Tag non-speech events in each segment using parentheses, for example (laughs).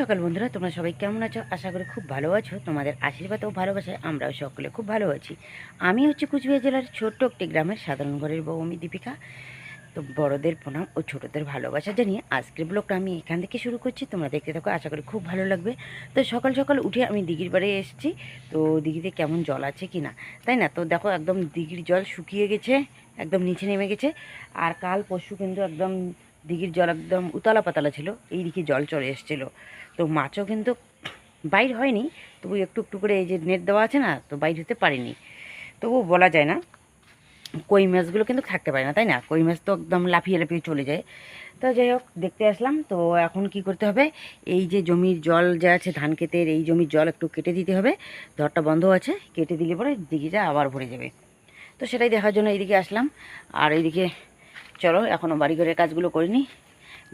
সকাল, বন্ধুরা। তোমরা সবাই কেমন আছো? আশা করি খুব ভালো আছো। তোমাদের আশীর্বাদ ও ভালোবাসায় আমরাও সকলে খুব ভালো আছি। আমি হচ্ছে কুচবিহার জেলার ছোট্ট একটি গ্রামের সাধারণ ঘরের বউ আমি দীপিকা। তো বড়দের প্রণাম ও ছোটদের ভালোবাসা জানিয়ে আজকের ব্লগটা আমি এখান থেকে শুরু করছি। তোমরা দেখতে থাকো, আশা করি খুব ভালো লাগবে। তো সকাল সকাল উঠে আমি দিঘির বাড়ি এসেছি। তো দিঘিতে কেমন জল আছে কি না? তাই না? তো দেখো, একদম দিঘির জল শুকিয়ে গেছে, একদম নিচে নেমে গেছে। আর কাল পরশু কিন্তু একদম দিঘির জল একদম উতলা পাতালা ছিল। এই দিকে জল চলে এসেছিল। তো মাছও কিন্তু বাইর হয়নি, তবু একটু একটু করে এই যে নেট দেওয়া আছে না, তো বাইর হতে পারিনি। তবু বলা যায় না, কই মাছগুলো কিন্তু থাকতে পারে না, তাই না? কই মাছ তো একদম লাফিয়ে লাফিয়ে চলে যায়। তো যাই হোক, দেখতে আসলাম, তো এখন কি করতে হবে? এই যে জমির জল যা আছে, ধান ক্ষেতের এই জমির জল একটু কেটে দিতে হবে। ধরটা বন্ধ আছে, কেটে দিলে পরে দিঘিটা আবার ভরে যাবে। তো সেটাই দেখার জন্য এইদিকে আসলাম। আর এইদিকে, চলো এখনও বাড়িঘরের কাজগুলো করিনি।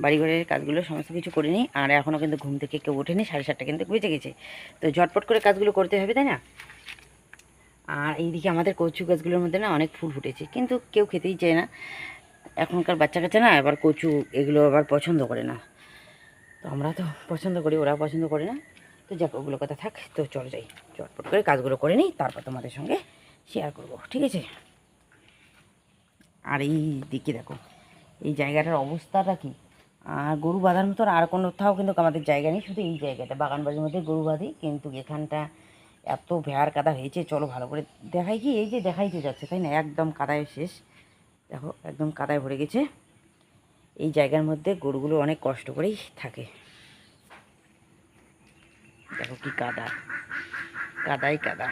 বাড়িঘরের কাজগুলো সমস্ত কিছু করিনি আর এখনও কিন্তু ঘুম থেকে কেউ ওঠেনি, সাড়ে সাতটা কিন্তু বেঁচে গেছে। তো ঝটপট করে কাজগুলো করতে হবে, তাই না? আর এইদিকে আমাদের কচু গাছগুলোর মধ্যে না অনেক ফুল ফুটেছে, কিন্তু কেউ খেতেই চায় না। এখনকার বাচ্চা কাচ্চা না এবার কচু এগুলো আবার পছন্দ করে না। তো আমরা তো পছন্দ করি ওরা পছন্দ করে না। তো যাক ওগুলো কথা থাক, তো চল যাই। চটপট করে কাজগুলো করে নিই, তারপর তোমাদের সঙ্গে শেয়ার করব, ঠিক আছে? আর এই দিকে দেখো, এই জায়গাটার অবস্থাটা কি? আর গরু বাঁধার মতন আর কোনোথাও কিন্তু আমাদের জায়গা নেই, শুধু এই জায়গাটা বাগান বাড়ির মধ্যে গরু বাঁধি, কিন্তু এখানটা এত ভেড়ার কাদা হয়েছে, চলো ভালো করে দেখাই কি, এই যে দেখাই তো যাচ্ছে, তাই না? একদম কাদায় শেষ। দেখো, একদম কাদায় ভরে গেছে। এই জায়গার মধ্যে গরুগুলো অনেক কষ্ট করেই থাকে। দেখো কি কাদা কাদাই কাদা।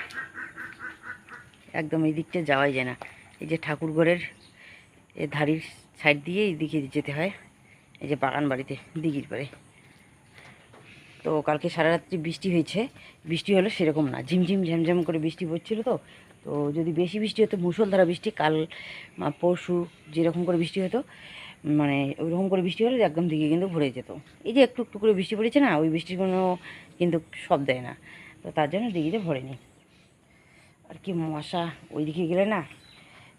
একদম এই দিকটা যাওয়াই যায় না। এই যে ঠাকুর ঘরের এ ধারির সাইড দিয়ে এইদিকে যেতে হয়। এই যে বাগান বাড়িতে, দিঘির পাড়ে। তো কালকে সারা রাত্রি বৃষ্টি হয়েছে। বৃষ্টি হলো সেরকম না, ঝিমঝিম ঝ্যামঝ্যাম করে বৃষ্টি পড়ছিল তো। তো যদি বেশি বৃষ্টি হতো, মুষলধারা বৃষ্টি, কাল পরশু যেরকম করে বৃষ্টি হতো মানে ওইরকম করে বৃষ্টি হলে একদম দিকে কিন্তু ভরে যেত। এই যে একটু একটু করে বৃষ্টি পড়েছে না, ওই বৃষ্টির কোনো কিন্তু সব দেয় না। তো তার জন্য দিঘিতে ভরেনি। আর কি মশা ওই দিকে গেলে না,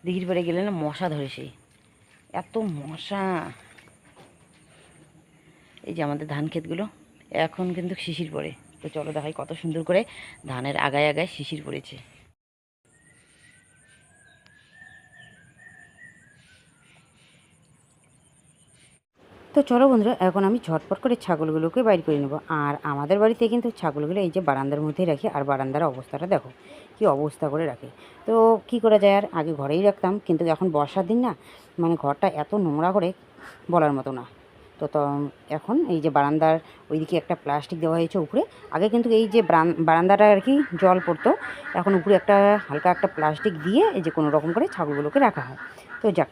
দিঘির পাড়ে গেলে না মশা ধরে সেই। এত মশা। এই যে আমাদের ধান ক্ষেতগুলো, এখন কিন্তু শিশির পড়ে। তো চলো দেখাই কত সুন্দর করে ধানের আগায় আগায় শিশির পড়েছে। তো চলো বন্ধুরা, এখন আমি ঝটপট করে ছাগলগুলোকে বাইর করে নেব। আর আমাদের বাড়িতে কিন্তু ছাগলগুলো এই যে বারান্দার মধ্যেই রাখি, আর বারান্দার অবস্থাটা দেখো, কি অবস্থা করে রাখে। তো কি করা যায় আর, আগে ঘরেই রাখতাম, কিন্তু এখন বর্ষার দিন না মানে ঘরটা এত নোংরা করে বলার মতো না। তো এখন এই যে বারান্দার ওইদিকে একটা প্লাস্টিক দেওয়া হয়েছে উপরে। আগে কিন্তু এই যে বারান- বারান্দাটা আর কি জল পড়তো, এখন উপরে একটা হালকা একটা প্লাস্টিক দিয়ে এই যে কোনো রকম করে ছাগলগুলোকে রাখা হয়। তো যাক,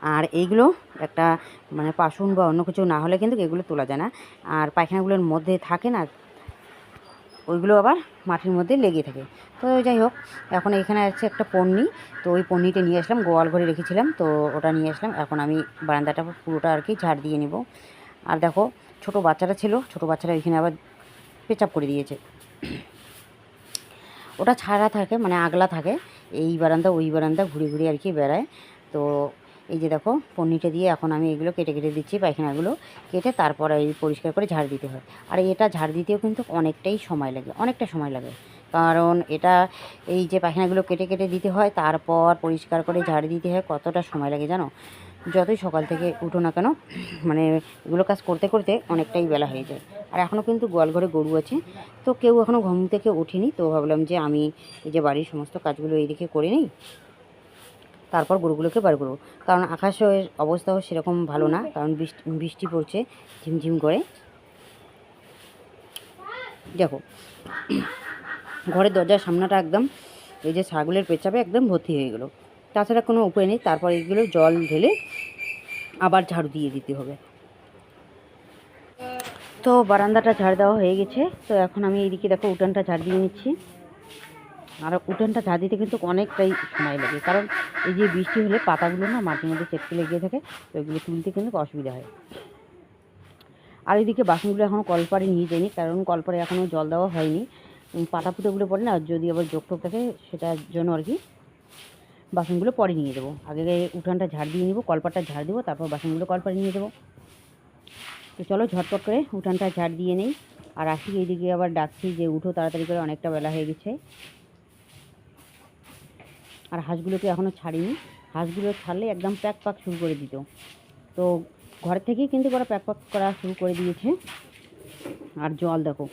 আর এইগুলো একটা মানে পাশুন বা অন্য কিছু না হলে কিন্তু এগুলো তোলা যায় না। আর পায়খানাগুলোর মধ্যে থাকে না, ওইগুলো আবার মাটির মধ্যে লেগে থাকে। তো যাই হোক, এখন এখানে আছে একটা পন্নি। তো ওই পন্নিটা নিয়ে আসলাম, গোয়াল ঘরে রেখেছিলাম। তো ওটা নিয়ে আসলাম, এখন আমি বারান্দাটা পুরোটা আর কি ঝাড় দিয়ে নেব। আর দেখো, ছোট বাচ্চারা ছিল, ছোট বাচ্চারা এখানে আবার পেচাপ করে দিয়েছে। ওটা ছাড়া থাকে মানে আগলা থাকে, এই বারান্দা, ওই বারান্দা ঘুরে ঘুরে আর কি বেড়ায়। তো এই যে দেখো, পন্নিটা দিয়ে এখন আমি এগুলো কেটে কেটে দিচ্ছি, পায়খানাগুলো কেটে তারপর এই পরিষ্কার করে ঝাড় দিতে হয়। আর এটা ঝাড় দিতেও কিন্তু অনেকটাই সময় লাগে, অনেকটা সময় লাগে। কারণ এটা এই যে পায়খানাগুলো কেটে কেটে দিতে হয়, তারপর পরিষ্কার করে ঝাড় দিতে হয়, কতটা সময় লাগে জানো? যতই সকাল থেকে উঠো না কেন মানে এগুলো কাজ করতে করতে অনেকটাই বেলা হয়ে যায়। আর এখনও কিন্তু গোয়াল ঘরে গরু আছে, তো কেউ এখনও ঘুম থেকে ওঠেনি, তো ভাবলাম যে আমি এই যে বাড়ির সমস্ত কাজগুলো এইদিকে করে নিই, তারপর গরুগুলোকে বার করব। কারণ আকাশের অবস্থাও সেরকম ভালো না, কারণ বৃষ্টি বৃষ্টি পড়ছে ঝিমঝিম করে। দেখো ঘরের দরজার সামনাটা একদম এই যে ছাগলের পেচাপে একদম ভর্তি হয়ে গেলো। তাছাড়া কোনো উপায় নেই, তারপর এগুলো জল ঢেলে আবার ঝাড়ু দিয়ে দিতে হবে। তো বারান্দাটা ঝাড় দেওয়া হয়ে গেছে। তো এখন আমি এইদিকে দেখো উঠানটা ঝাড় দিয়ে নিচ্ছি। আর উঠানটা ঝাড় দিতে কিন্তু অনেকটাই সময় লাগে, কারণ এই যে বৃষ্টি হলে পাতাগুলো না মাটির মধ্যে চেপকে লেগে থাকে, তো এগুলো তুলতে কিন্তু অসুবিধা হয়। আর এদিকে বাসনগুলো এখনও কলপারে নিয়ে যায়নি, কারণ কলপারে এখনও জল দেওয়া হয়নি। পাতা পুতোগুলো পড়ে না, যদি আবার যোগ টোক থাকে, সেটার জন্য আর কি বাসনগুলো পরে নিয়ে দেবো আগে উঠানটা ঝাড় দিয়ে নিব কলপারটা ঝাড় দেবো, তারপর বাসনগুলো কলপারে নিয়ে দেবো তো চলো ঝটপট করে উঠানটা ঝাড় দিয়ে নেই। আর আসি এইদিকে আবার ডাকছি যে উঠো তাড়াতাড়ি করে, অনেকটা বেলা হয়ে গেছে। আর হাঁসগুলোকে এখনও ছাড়িনি। হাঁসগুলো ছাড়লে একদম প্যাক পাক শুরু করে দিত। তো ঘর থেকেই কিন্তু ওরা প্যাক পাক করা শুরু করে দিয়েছে। আর জল দেখো,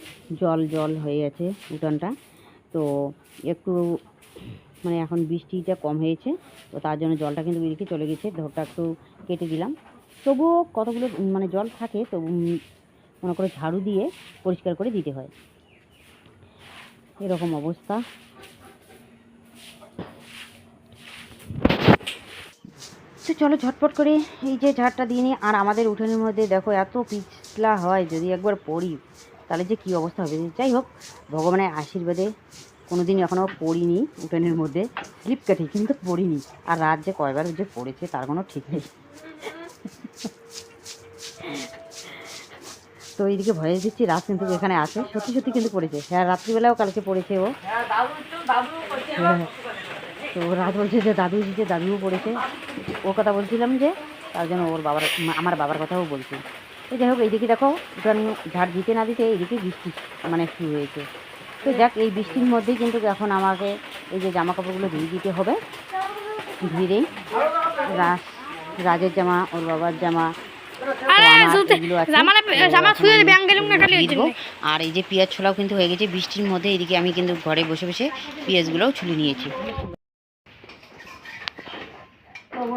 জল জল হয়ে গেছে উঠানটা। তো একটু মানে এখন বৃষ্টিটা কম হয়েছে, তো তার জন্য জলটা কিন্তু এদিকে চলে গেছে, ধরটা একটু কেটে দিলাম। তবুও কতগুলো মানে জল থাকে, তো মনে করে ঝাড়ু দিয়ে পরিষ্কার করে দিতে হয়। এরকম অবস্থা। তো চলো ঝটপট করে এই যে ঝাড়টা দিয়ে নিই। আর আমাদের উঠোনের মধ্যে দেখো এত পিছলা হয়, যদি একবার পড়ি, তাহলে যে কী অবস্থা হবে? যাই হোক, ভগবানের আশীর্বাদে কোনো দিন এখনও পড়িনি, উঠোনের মধ্যে স্লিপ কাটি কিন্তু পড়িনি। আর রাত যে কয়বার যে পড়েছে, তার কোনো ঠিক নেই। তো এইদিকে ভয়ে দিচ্ছি, রাত কিন্তু এখানে আছে, সত্যি সত্যি কিন্তু পড়েছে। হ্যাঁ রাত্রিবেলাও কালকে পড়েছে ও। হ্যাঁ। তো রাত বলছে যে দাদু এসেছে, দাদুও পড়েছে। ওর কথা বলছিলাম যে, তার জন্য ওর বাবার, আমার বাবার কথাও বলছি। তো যাই হোক এইদিকে দেখো ঝাড় দিতে না দিতে এইদিকে বৃষ্টি মানে শুরু হয়েছে। তো যাক এই বৃষ্টির মধ্যেই কিন্তু এখন আমাকে এই যে জামা কাপড়গুলো ধুয়ে দিতে হবে। ধীরেই রাজ রাজের জামা ওর বাবার জামা আরে এই যে পেঁয়াজ ছোলাও কিন্তু হয়ে গেছে বৃষ্টির মধ্যে এদিকে আমি কিন্তু ঘরে বসে বসে পেঁয়াজগুলোও ছুলে নিয়েছি।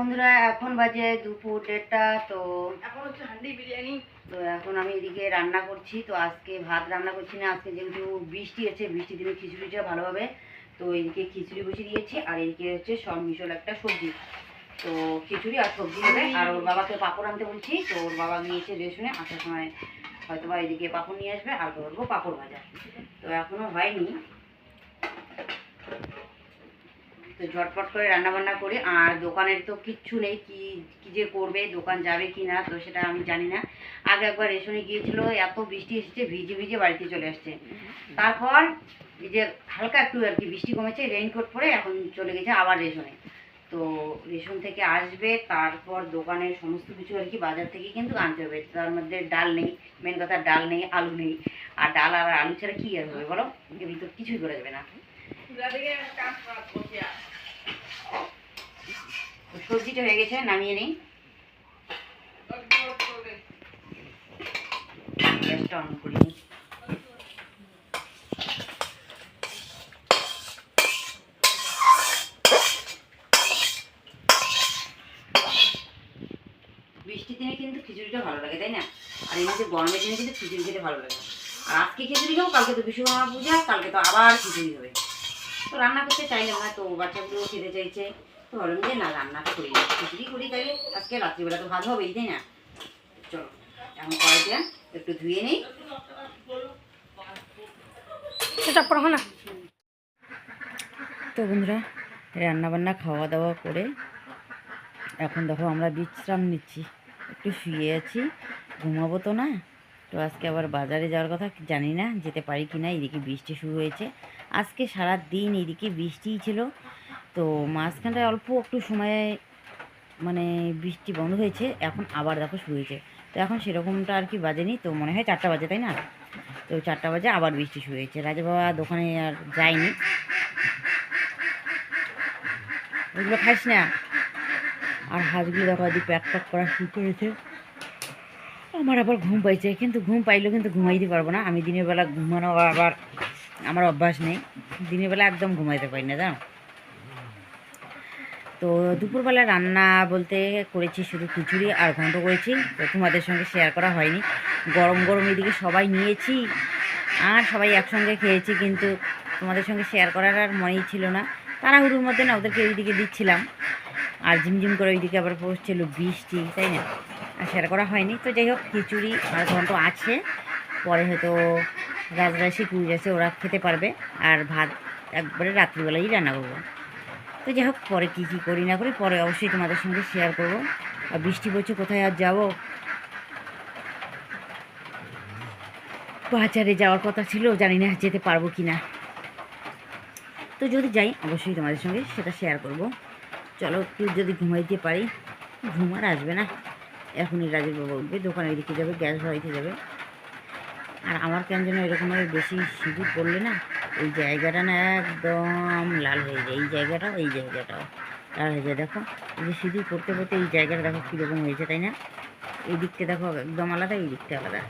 বন্ধুরা এখন বাজে দুপুর দেড়টা তো এখন হচ্ছে হান্ডি বিরিয়ানি। তো এখন আমি এদিকে রান্না করছি। তো আজকে ভাত রান্না করছি না আজকে যেহেতু বৃষ্টি আছে বৃষ্টির দিনে খিচুড়িটা ভালো হবে। তো এদিকে খিচুড়ি বসিয়ে দিয়েছি আর এদিকে হচ্ছে সব মিশল একটা সবজি। তো খিচুড়ি আর সবজি হবে। আর ওর বাবাকে পাঁপড় আনতে বলছি তো ওর বাবা গিয়েছে রেশনে আসার সময় হয়তো বা এদিকে পাঁপড় নিয়ে আসবে আর ধরবো পাঁপড় ভাজা। তো এখনও হয়নি। তো ঝটপট করে রান্না বান্না করি আর দোকানের তো কিচ্ছু নেই কি কি যে করবে দোকান যাবে কি না তো সেটা আমি জানি না। আগে একবার রেশনে গিয়েছিল এত বৃষ্টি এসেছে ভিজে ভিজে বাড়িতে চলে আসছে। তারপর এই যে হালকা একটু আর কি বৃষ্টি কমেছে রেইনকোট পরে এখন চলে গেছে আবার রেশনে। তো রেশন থেকে আসবে তারপর দোকানের সমস্ত কিছু আর কি বাজার থেকে কিন্তু আনতে হবে। তার মধ্যে ডাল নেই মেন কথা ডাল নেই আলু নেই। আর ডাল আর আলু ছাড়া কী আর হবে বলো? এর ভিতর কিছুই করা যাবে না। সবজিটা হয়ে গেছে, নামিয়ে নেই। গ্যাসটা অন করে বৃষ্টির দিনে কিন্তু খিচুড়িটা ভালো লাগে, তাই না? আর এমনিতে গরমের দিনে কিন্তু খিচুড়ি খেতে ভালো লাগে। আর আজকে খিচুড়ি খাব, কালকে তো বিশ্বকর্মা পূজা, কালকে তো আবার খিচুড়ি হবে। তো রান্না করতে চাইলাম না তো বাচ্চাগুলো খেতে চাইছে। তো ভাবলাম যে না রান্নাটা করি। না খিচুড়ি করি তাইলে আজকে রাত্রিবেলা তো ভাত হবেই তাই না? চলো এখন কড়াইটা একটু ধুয়ে নিই। সেটা পড়ো না তো বন্ধুরা রান্না বান্না খাওয়া দাওয়া করে এখন দেখো আমরা বিশ্রাম নিচ্ছি। একটু শুয়ে আছি ঘুমাবো তো না। তো আজকে আবার বাজারে যাওয়ার কথা জানি না যেতে পারি কি না এদিকে বৃষ্টি শুরু হয়েছে। আজকে সারা দিন এদিকে বৃষ্টিই ছিল। তো মাঝখানটায় অল্প একটু সময়ে মানে বৃষ্টি বন্ধ হয়েছে, এখন আবার দেখো শুরু হয়েছে। তো এখন সেরকমটা আর কি বাজেনি, তো মনে হয় চারটা বাজে, তাই না? তো চারটা বাজে আবার বৃষ্টি শুরু হয়েছে। রাজা বাবা দোকানে আর যায়নি। ওগুলো খাইস না? আর হাঁসগুলো দেখো যদি প্যাক প্যাক করা শুরু করেছে। আমার আবার ঘুম পাইছে, কিন্তু ঘুম পাইলেও কিন্তু ঘুমাইতে পারব না। আমি দিনের বেলা ঘুমানো আবার আমার অভ্যাস নেই। দিনের বেলা একদম ঘুমাইতে পারি না, জানো? তো দুপুরবেলা রান্না বলতে করেছি শুধু খিচুড়ি আর ঘন্ট করেছি, তো তোমাদের সঙ্গে শেয়ার করা হয়নি। গরম গরম এদিকে সবাই নিয়েছি, আর সবাই একসঙ্গে খেয়েছি, কিন্তু তোমাদের সঙ্গে শেয়ার করার আর মনেই ছিল না। তাড়াহুড়োর মধ্যে না ওদেরকে ওইদিকে দিচ্ছিলাম, আর ঝিমঝিম করে ওইদিকে আবার পড়ছিল বৃষ্টি, তাই না? আর শেয়ার করা হয়নি। তো যাই হোক, খিচুড়ি আর ঘন্ট আছে, পরে হয়তো রাজরাশি কুড়ি আছে ওরা খেতে পারবে, আর ভাত একবারে রাত্রিবেলাই রান্না করব। তো যাই হোক, পরে কী কী করি না করি, পরে অবশ্যই তোমাদের সঙ্গে শেয়ার করব। আর বৃষ্টি পড়ছে, কোথায় আর যাব? বাজারে যাওয়ার কথা ছিল, জানি না যেতে পারব কি না তো যদি যাই, অবশ্যই তোমাদের সঙ্গে সেটা শেয়ার করব। চলো, একটু যদি ঘুমাইতে পারি, ঘুম আর আসবে না। এখনই রাজের বাবা উঠবে দোকানের দিকে যাবে, গ্যাস ভরাইতে যাবে। আর আমার কেন যেন এরকমভাবে বেশি সিঁদুর পড়লে না এই জায়গাটা না একদম লাল হয়ে যায়, এই জায়গাটাও এই জায়গাটাও লাল হয়ে যায়, দেখো। এই যে সিঁদুর পড়তে পড়তে এই জায়গাটা দেখো কীরকম হয়েছে, তাই না? এই দিকটা দেখো একদম আলাদা, এই দিকটা আলাদা।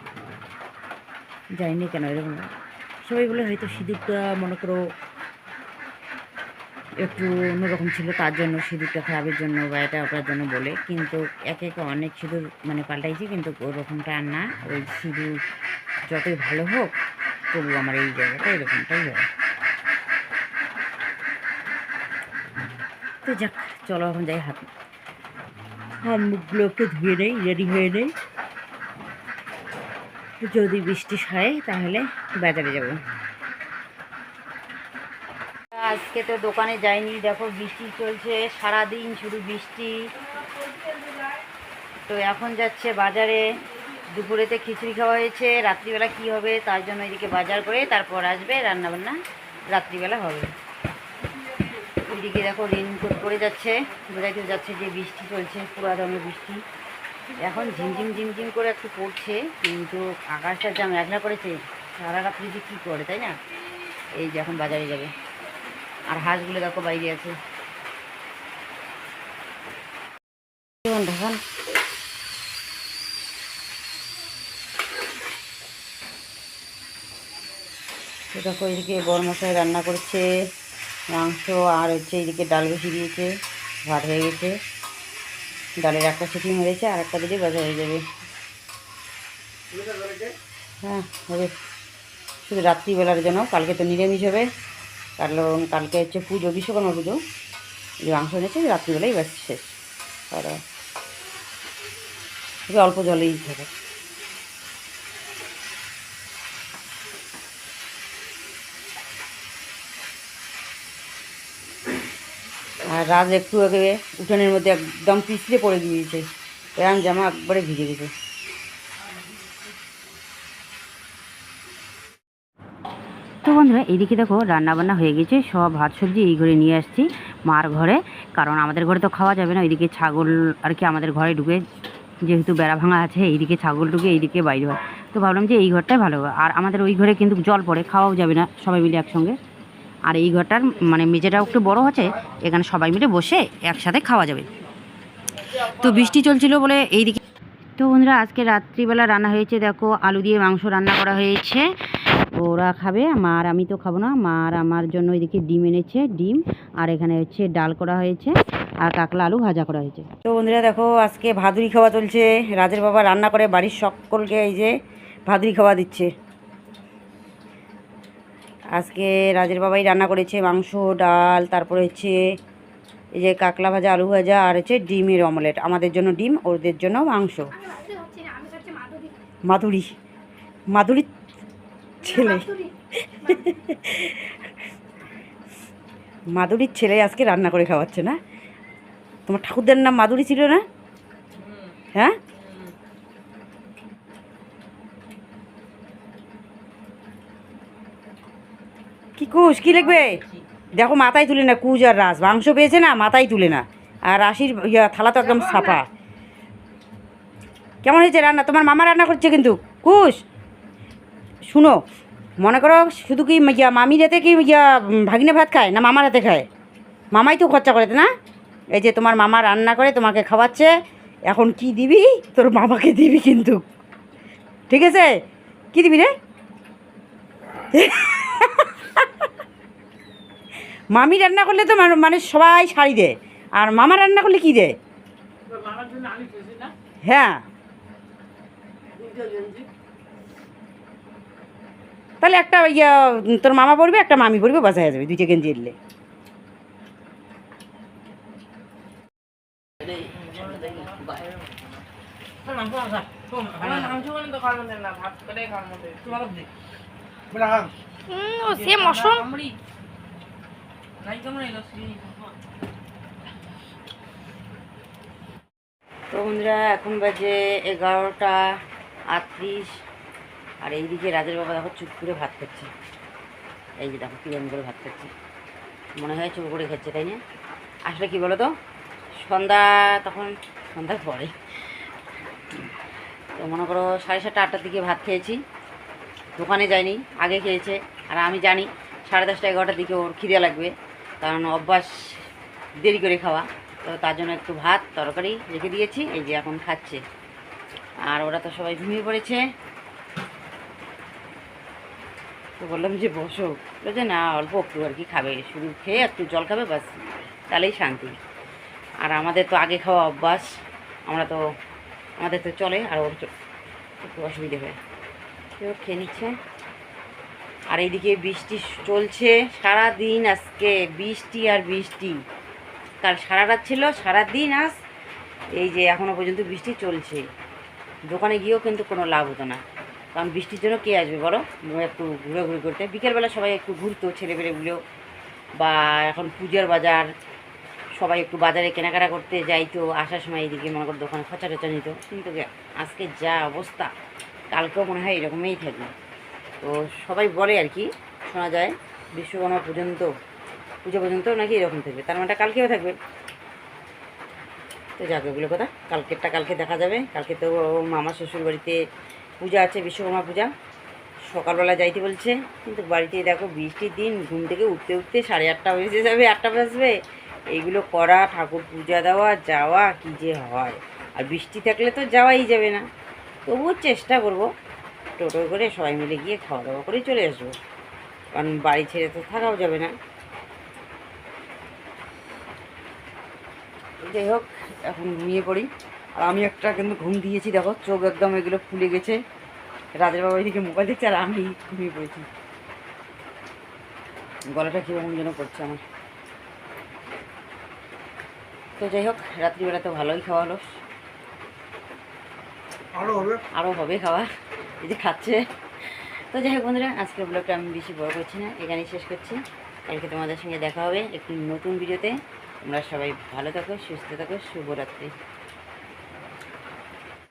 জানি না কেন, এরকম সবাই বলে হয়তো সিঁদুরটা মনে করো একটু অন্যরকম ছিল, তার জন্য সিঁদুরটা খারাপের জন্য বা এটা ওটার জন্য বলে। কিন্তু একে একে অনেক সিঁদুর মানে পাল্টাইছি, কিন্তু ওরকমটা আর না। ওই সিঁদুর যতই ভালো হোক তবু আমার এই জায়গাটা এরকমটাই হয়। তো যাক, চলো এখন যাই হাত হাত মুখগুলোকে ধুয়ে নেই রেডি হয়ে নেই। যদি বৃষ্টি হয় তাহলে বাজারে যাব। আজকে তো দোকানে যাইনি, দেখো বৃষ্টি চলছে, সারাদিন শুধু বৃষ্টি। তো এখন যাচ্ছে বাজারে। দুপুরেতে খিচুড়ি খাওয়া হয়েছে, রাত্রিবেলা কি হবে তার জন্য এদিকে বাজার করে তারপর আসবে রান্নাবান্না, রাত্রিবেলা হবে। ওইদিকে দেখো রেনকোট পরে যাচ্ছে বোঝাইতে যাচ্ছে যে বৃষ্টি চলছে, পুরা রঙের বৃষ্টি। এখন ঝিমঝিম ঝিমঝিম করে একটু পড়ছে, কিন্তু আকাশটা যা মেঘলা করেছে, সারা রাত্রি যে কী করে, তাই না? এই যে এখন বাজারে যাবে। আর হাঁসগুলো দেখো বাইরে আছে। দেখো, এদিকে মশাই রান্না করছে, মাংস আর হচ্ছে এদিকে ডাল বেশি দিয়েছে, ভাত হয়ে গেছে। ডালের একটা সিটি মেরেছে আর একটা দিলে বাজা হয়ে যাবে। হ্যাঁ হবে। শুধু রাত্রিবেলার জন্য, কালকে তো নিরামিষ হবে। কারণ কালকে হচ্ছে পুজো, বিশ্বকর্মা পুজো। যে মাংস এনেছে, রাত্রিবেলাই ব্যাস শেষ। তবে অল্প জলেই থাকে আর রাত একটু আগে উঠানের মধ্যে একদম পিছলে পড়ে গিয়েছে। এরম জামা একবারে ভিজে গেছে। তো বন্ধুরা এইদিকে দেখো রান্নাবান্না হয়ে গেছে। সব ভাত সবজি এই ঘরে নিয়ে আসছি মার ঘরে। কারণ আমাদের ঘরে তো খাওয়া যাবে না ওইদিকে ছাগল আর কি আমাদের ঘরে ঢুকে যেহেতু বেড়া ভাঙা আছে, এইদিকে ছাগল ঢুকে এইদিকে বাইরে হয়। তো ভাবলাম যে এই ঘরটাই ভালো আর আমাদের ওই ঘরে কিন্তু জল পড়ে, খাওয়াও যাবে না, সবাই মিলে একসঙ্গে। আর এই ঘরটার মানে মেঝেটাও একটু বড় আছে এখানে সবাই মিলে বসে একসাথে খাওয়া যাবে। তো বৃষ্টি চলছিল বলে এইদিকে তো বন্ধুরা, আজকে রাত্রিবেলা রান্না হয়েছে, দেখো, আলু দিয়ে মাংস রান্না করা হয়েছে। ওরা খাবে মা আর আমি তো খাব না মা আর আমার জন্য এদিকে ডিম এনেছে, ডিম। আর এখানে হচ্ছে ডাল করা হয়েছে, আর কাকলা আলু ভাজা করা হয়েছে। তো বন্ধুরা, দেখো, আজকে ভাদুরি খাওয়া চলছে। রাজের বাবা রান্না করে বাড়ির সকলকে এই যে ভাদুরি খাওয়া দিচ্ছে। আজকে রাজের বাবাই রান্না করেছে মাংস, ডাল, তারপরে হচ্ছে এই যে কাকলা ভাজা, আলু ভাজা, আর হচ্ছে ডিমের অমলেট। আমাদের জন্য ডিম, ওদের জন্য মাংস। মাধুরী। মাধুরীর ছেলে। মাধুরীর ছেলে আজকে রান্না করে খাওয়াচ্ছে না? তোমার ঠাকুরদের নাম মাধুরী ছিল না? হ্যাঁ? কুশ কি লিখবে? দেখো, মাথায় তুলে না, কুজ আর রাস। মাংস পেয়েছে না, মাথায় তুলে না। আর রাশির ইয়া, থালা তো একদম সাফা। কেমন হয়েছে রান্না? তোমার মামা রান্না করছে কিন্তু। কুশ, শুনো, মনে করো শুধু কি ইয়া, মামির হাতে কি ইয়া ভাগিনে ভাত খায় না মামার হাতে খায়? মামাই তো খরচা করে না? এই যে তোমার মামা রান্না করে, তোমাকে খাওয়াচ্ছে, এখন কি দিবি? তোর মামাকে দিবি কিন্তু। ঠিক আছে? কি দিবি রে? (laughs) মামি রান্না করলে তো মানু- সবাই শাড়ি দেয়। আর মামা রান্না করলে কি দেয়? হ্যাঁ। তাহলে একটা ইয়া, তোর মামা পড়বে একটা মামি পড়বে বাসা যাবে দুইটা গেঞ্জি এলে। তো বন্ধুরা এখন বাজে এগারোটা আটত্রিশ। আর এইদিকে রাজের বাবা দেখো চুপ করে ভাত খাচ্ছে। এই যে দেখো কিরম করে ভাত খাচ্ছে। মনে হয় চুপ করে খাচ্ছে তাই না? আসলে কি বলো তো সন্ধ্যা তখন সন্ধ্যার পরে। তো মনে করো সাড়ে সাতটা আটটার দিকে ভাত খেয়েছি। দোকানে যায়নি, আগে খেয়েছে, আর আমি জানি সাড়ে দশটা এগারোটার দিকে ওর খিদে লাগবে, কারণ অভ্যাস দেরি করে খাওয়া, তো তার জন্য একটু ভাত, তরকারি রেখে দিয়েছি, এই যে এখন খাচ্ছে। আর ওরা তো সবাই ঘুমিয়ে পড়েছে। তো বললাম যে বসো। বলছে, না, অল্প একটু আর কি খাবে, শুধু খেয়ে একটু জল খাবে, বাস, তাহলেই শান্তি। আর আমাদের তো আগে খাওয়া অভ্যাস, আমরা তো, আমাদের তো চলে, আর ওর একটু অসুবিধে হয়। কেউ খেয়ে নিচ্ছে। আর এইদিকে বৃষ্টি চলছে সারা দিন আজকে, বৃষ্টি আর বৃষ্টি। কাল সারা রাত ছিল সারা দিন আজ এই যে এখনও পর্যন্ত বৃষ্টি চলছে। দোকানে গিয়েও কিন্তু কোনো লাভ হতো না। কারণ বৃষ্টির জন্য কে আসবে বলো? একটু ঘুরে করতে। বিকেলবেলা সবাই একটু ঘুরতো ছেলেপেলেগুলো। বা এখন পূজার বাজার, সবাই একটু বাজারে কেনাকাটা করতে যাইতো। আসার সময় এইদিকে মনে করো দোকানে খরচা টচা নিত। কিন্তু আজকে যা অবস্থা। কালকেও মনে হয় এরকমই থাকবে। তো সবাই বলে আর কি, শোনা যায়, বিশ্বকর্মা পর্যন্ত পুজো পর্যন্ত নাকি এরকম থাকবে। তার মানে কালকেও থাকবে। তো যাক ওগুলো কথা। কালকেরটা কালকে দেখা যাবে। কালকে তো মামা শ্বশুর বাড়িতে পূজা আছে, বিশ্বকর্মা পূজা। সকালবেলা যাইতে বলছে, কিন্তু বাড়িতে দেখো বৃষ্টির দিন, ঘুম থেকে উঠতে উঠতে সাড়ে আটটা বেজে যাবে, আটটা বাজবে। এইগুলো করা, ঠাকুর পূজা দেওয়া, যাওয়া, কি যে হয়। আর বৃষ্টি থাকলে তো যাওয়াই যাবে না। তবুও চেষ্টা করব। টোটো করে সবাই মিলে গিয়ে খাওয়া দাওয়া করে চলে আসব। কারণ বাড়ি ছেড়ে তো থাকাও যাবে না। যাই হোক, এখন ঘুমিয়ে পড়ি। আর আমি একটা কিন্তু ঘুম দিয়েছি, দেখো, চোখ একদম এগুলো ফুলে গেছে। রাজের বাবা এদিকে মোবাইল দেখছে আর আমি ঘুমিয়ে পড়েছি। গলাটা কীরকম যেন করছে আমার। তো যাই হোক, রাত্রিবেলা তো ভালোই খাওয়া হলো। আরও হবে। আরও হবে খাওয়া এই যে খাচ্ছে। তো যাই হোক বন্ধুরা, আজকের ব্লগটা আমি বেশি বড় করছি না, এখানেই শেষ করছি। কালকে তোমাদের সঙ্গে দেখা হবে একটি নতুন ভিডিওতে তোমরা সবাই ভালো থাকো, সুস্থ থাকো, শুভরাত্রি।